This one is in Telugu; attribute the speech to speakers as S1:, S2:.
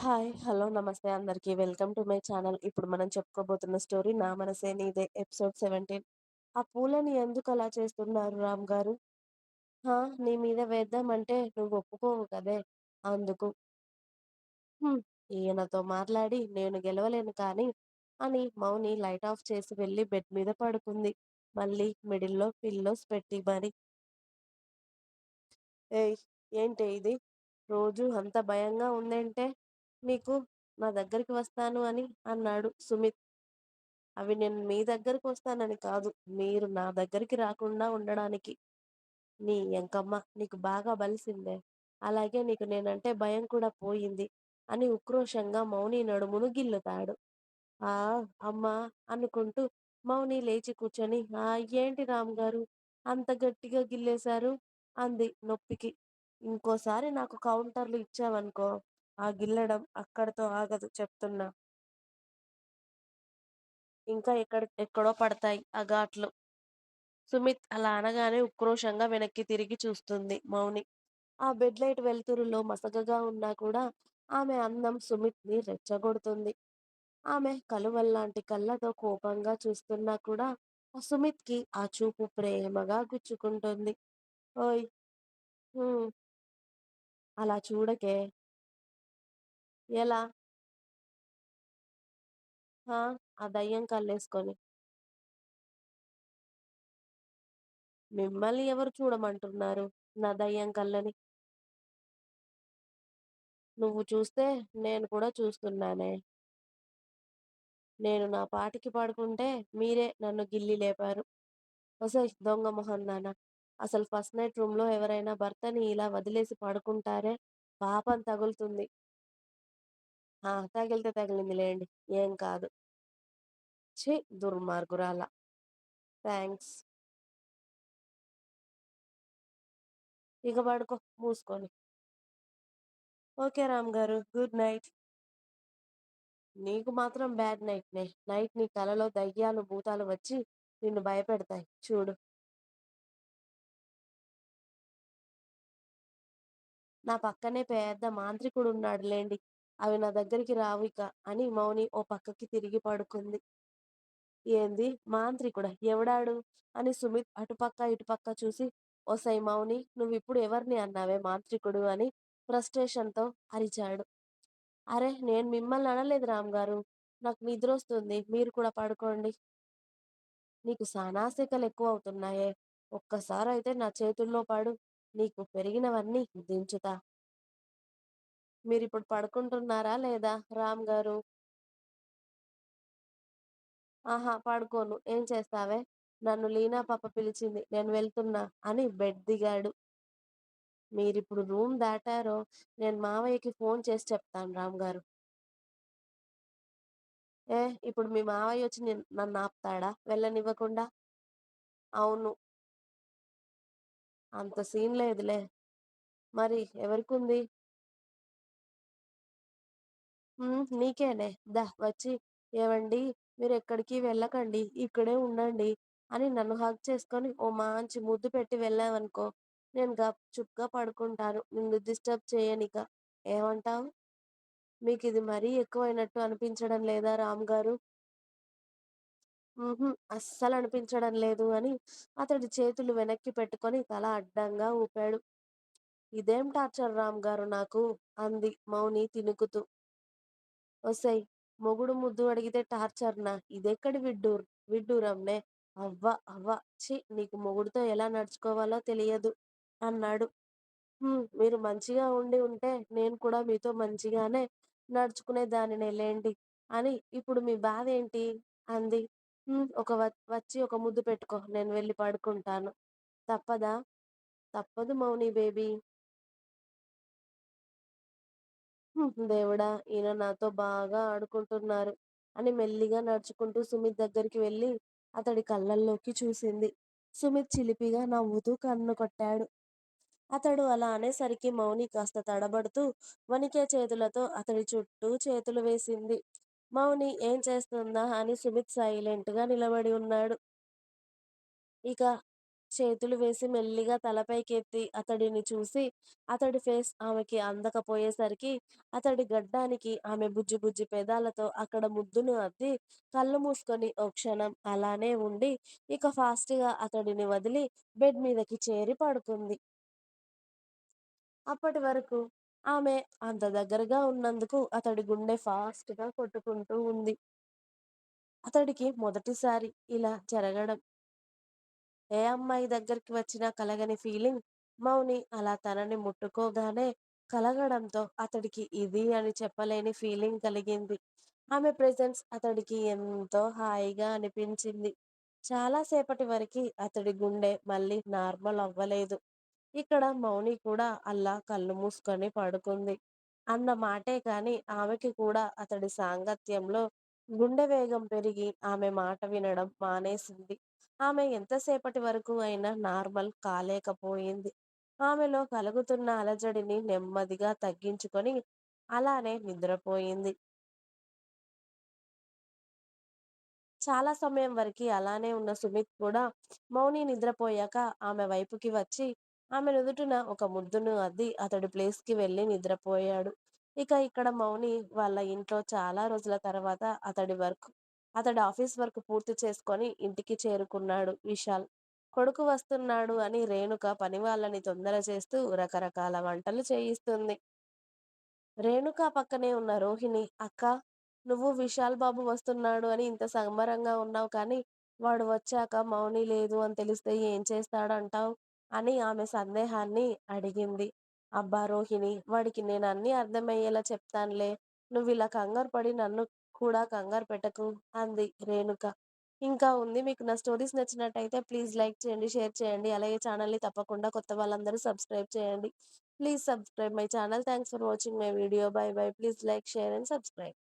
S1: హాయ్ హలో నమస్తే అందరికీ. Welcome to my channel. ఇప్పుడు మనం చెప్పుకోబోతున్న స్టోరీ నా మనసే నీదే ఎపిసోడ్ సెవెంటీన్. ఆ పూలని ఎందుకు అలా చేస్తున్నారు రామ్ గారు? హా నీ మీద వేద్దామంటే నువ్వు ఒప్పుకోవు కదే అందుకు. ఈయనతో మాట్లాడి నేను గెలవలేను కానీ అని మౌని లైట్ ఆఫ్ చేసి వెళ్ళి బెడ్ మీద పడుకుంది. మళ్ళీ మిడిల్లో పిల్లోస్ పెట్టి మరి ఏయ్ ఏంటి ఇది? రోజు అంత భయంగా ఉందంటే? నీకు నా దగ్గరికి వస్తాను అని అన్నాడు సుమిత్. అవి నేను మీ దగ్గరికి వస్తానని కాదు మీరు నా దగ్గరికి రాకుండా ఉండడానికి. నీ ఎంకమ్మ నీకు బాగా బలిసిందే. అలాగే నీకు నేనంటే భయం కూడా పోయింది అని ఉక్రోషంగా మౌని నడుమును గిల్లుతాడు. ఆ అమ్మా అనుకుంటూ మౌని లేచి కూర్చొని ఆ ఏంటి రామ్ గారు? అంత గట్టిగా గిల్లేశారు? అంది నొప్పికి. ఇంకోసారి నాకు కౌంటర్లు ఇచ్చావనుకో ఆ గిల్లడం అక్కడితో ఆగదు చెప్తున్నా. ఇంకా ఎక్కడ ఎక్కడో పడతాయి ఆ ఘాట్లు. సుమిత్ అలా అనగానే ఉక్రోషంగా వెనక్కి తిరిగి చూస్తుంది మౌని. ఆ బెడ్ లైట్ వెలుతురులో మసకగా ఉన్నా కూడా ఆమె అందం సుమిత్ని రెచ్చగొడుతుంది. ఆమె కలువల్లాంటి కళ్ళతో కోపంగా చూస్తున్నా కూడా ఆ సుమిత్కి ఆ చూపు ప్రేమగా గుచ్చుకుంటుంది. ఓయ్! అలా చూడకే ఎలా? హా ఆ దయ్యం కళ్ళేసుకొని. మిమ్మల్ని ఎవరు చూడమంటున్నారు? నా దయ్యం కళ్ళని. నువ్వు చూస్తే నేను కూడా చూస్తున్నానే. నేను నా పాటికి పడుకుంటే మీరే నన్ను గిల్లి లేపారు. ఒసేయ్ దొంగ మొహం దానా అసలు ఫస్ట్ నైట్ రూమ్లో ఎవరైనా భర్తని ఇలా వదిలేసి పడుకుంటారే? పాపం తగులుతుంది. ఆ! తగిలితే తగిలింది లేండి ఏం కాదు. ఛీ! దుర్మార్గురాల. థ్యాంక్స్ ఇక పడుకో మూసుకొని. Okay Ram garu good night. నీకు మాత్రం బ్యాడ్ నైట్‌నే. నైట్ నీ కలలో దయ్యాలు భూతాలు వచ్చి నిన్ను భయపెడతాయి. చూడు. నా పక్కనే పెద్ద మాంత్రికుడు ఉన్నాడు లేండి అవి నా దగ్గరికి రావిక అని మౌని ఓ పక్కకి తిరిగి పడుకుంది. ఏంది? మాంత్రికుడా? ఎవడాడు? అని సుమిత్ అటుపక్క ఇటుపక్క చూసి ఓసై మౌని నువ్విప్పుడు ఎవరిని అన్నావే మాంత్రికుడు? అని ఫ్రస్ట్రేషన్తో అరిచాడు. అరే నేను మిమ్మల్ని అనలేదు రామ్ గారు నాకు నిద్ర వస్తుంది మీరు కూడా పడుకోండి. నీకు సానాసికలు ఎక్కువ అవుతున్నాయే ఒక్కసారి అయితే నా చేతుల్లో పడు. నీకు పెరిగినవన్నీ దించుతా. మీరు ఇప్పుడు పడుకుంటున్నారా లేదా? రామ్ గారు? ఆహా! పడుకోను. ఏం చేస్తావే? నన్ను లీనా పాప పిలిచింది. నేను వెళ్తున్నా అని బెడ్ దిగాడు. మీరిప్పుడు రూమ్ దాటారో నేను మావయ్యకి ఫోన్ చేసి చెప్తాను రామ్ గారు. ఏ ఇప్పుడు మీ మావయ్య వచ్చి నన్ను ఆపుతాడా? వెళ్ళనివ్వకుండా? అవును. అంత సీన్ లేదులే. మరి ఎవరికి ఉంది హ్మ్. నీకేనే దా వచ్చి ఏవండి? మీరు ఎక్కడికి వెళ్ళకండి. ఇక్కడే ఉండండి అని నన్ను హగ్ చేసుకొని ఓ మంచి ముద్దు పెట్టి వెళ్ళావనుకో నేను గప్ చుప్గా పడుకుంటాను. నిన్ను డిస్టర్బ్ చేయనిక. ఏమంటావ్? మీకు ఇది మరీ ఎక్కువైనట్టు అనిపించడం లేదా రామ్ గారు? అస్సలు అనిపించడం లేదు అని అతడి చేతులు వెనక్కి పెట్టుకొని తల అడ్డంగా ఊపాడు. ఇదేం టార్చర్ రామ్ గారు నాకు? అంది మౌని తినుకుతూ. ఒసై మొగుడు ముద్దు అడిగితే టార్చర్నా? ఇదెక్కడి విడ్డూర్? విడ్డూరంనే అవ్వ అవ్వ! ఛీ! నీకు మొగుడుతో ఎలా నడుచుకోవాలో తెలియదు అన్నాడు. హ్మ్ మీరు మంచిగా ఉండి ఉంటే నేను కూడా మీతో మంచిగానే నడుచుకునే దానినే లేండి అని ఇప్పుడు మీ బాధ ఏంటి? అంది. హ్మ్ ఒక వ వచ్చి ఒక ముద్దు పెట్టుకో నేను వెళ్ళి పడుకుంటాను. తప్పదా? తప్పదు మౌని బేబీ. దేవుడా ఈయన నాతో బాగా ఆడుకుంటున్నారు అని మెల్లిగా నడుచుకుంటూ సుమిత్ దగ్గరికి వెళ్ళి అతడి కళ్ళల్లోకి చూసింది. సుమిత్ చిలిపిగా నవ్వుతూ కన్ను కొట్టాడు. అతడు అలా అనేసరికి మౌని కాస్త తడబడుతూ వణికే చేతులతో అతడి చుట్టూ చేతులు వేసింది. మౌని ఏం చేస్తుందా? అని సుమిత్ సైలెంట్గా నిలబడి ఉన్నాడు. ఇక చేతులు వేసి మెల్లిగా తలపైకెత్తి అతడిని చూసి, అతడి ఫేస్ ఆమెకి అందకపోయేసరికి అతడి గడ్డానికి ఆమె బుజ్జి బుజ్జి పెదాలతో అక్కడ ముద్దును అద్ది కళ్ళు మూసుకొని ఓ క్షణం అలానే ఉండి ఇక ఫాస్ట్గా అతడిని వదిలి బెడ్ మీదకి చేరి పడుకుంది. అప్పటి వరకు ఆమె అంత దగ్గరగా ఉన్నందుకు అతడి గుండె ఫాస్ట్గా కొట్టుకుంటూ ఉంది. అతడికి మొదటిసారి ఇలా జరగడం. ఏ అమ్మాయి దగ్గరికి వచ్చినా కలగని ఫీలింగ్ మౌని అలా తనని ముట్టుకోగానే కలగడంతో అతడికి ఇది అని చెప్పలేని ఫీలింగ్ కలిగింది. ఆమె ప్రెజెన్స్ అతడికి ఎంతో హాయిగా అనిపించింది. చాలా సేపటి వరకి అతడి గుండె మళ్ళీ నార్మల్ అవ్వలేదు. ఇక్కడ మౌని కూడా అల్లా కళ్ళు మూసుకొని పడుకుంది. అన్న మాటే కాని ఆమెకి కూడా అతడి సాంగత్యంలో గుండె వేగం పెరిగి ఆమె మాట వినడం మానేసింది. ఆమె ఎంతసేపటి వరకు అయినా నార్మల్ కాలేకపోయింది. ఆమెలో కలుగుతున్న అలజడిని నెమ్మదిగా తగ్గించుకొని అలానే నిద్రపోయింది. చాలా సమయం వరకు అలానే ఉన్న సుమిత్ కూడా మౌని నిద్రపోయాక ఆమె వైపుకి వచ్చి ఆమె నుదుటిన ఒక ముద్దును అద్ది అతడి ప్లేస్కి వెళ్ళి నిద్రపోయాడు. ఇక ఇక్కడ మౌని వాళ్ళ ఇంట్లో చాలా రోజుల తర్వాత అతడి వర్క్ అతడి ఆఫీస్ వర్క్ పూర్తి చేసుకొని ఇంటికి చేరుకున్నాడు విశాల్. కొడుకు వస్తున్నాడు అని రేణుక పని వాళ్ళని తొందర చేస్తూ రకరకాల వంటలు చేయిస్తుంది. రేణుక పక్కనే ఉన్న రోహిణి అక్కా! నువ్వు విశాల్ బాబు వస్తున్నాడు అని ఇంత సంబరంగా ఉన్నావు కానీ వాడు వచ్చాక మౌని లేదు అని తెలిస్తే ఏం చేస్తాడంటావ్? అని ఆమె సందేహాన్ని అడిగింది. అబ్బా రోహిణి వాడికి నేను అన్నీ అర్థమయ్యేలా చెప్తాన్లే నువ్విలా కంగారుపడి నన్ను కూడా కంగారు పెట్టకు అంది రేణుక. ఇంకా ఉంది మీకు నా స్టోరీస్ నచ్చినట్టయితే ప్లీజ్ లైక్ చేయండి, షేర్ చేయండి. అలాగే ఛానల్‌ని తప్పకుండా కొత్త వాళ్ళందరూ సబ్స్క్రైబ్ చేయండి. Please subscribe my channel thanks for watching my video bye bye please like, share and subscribe.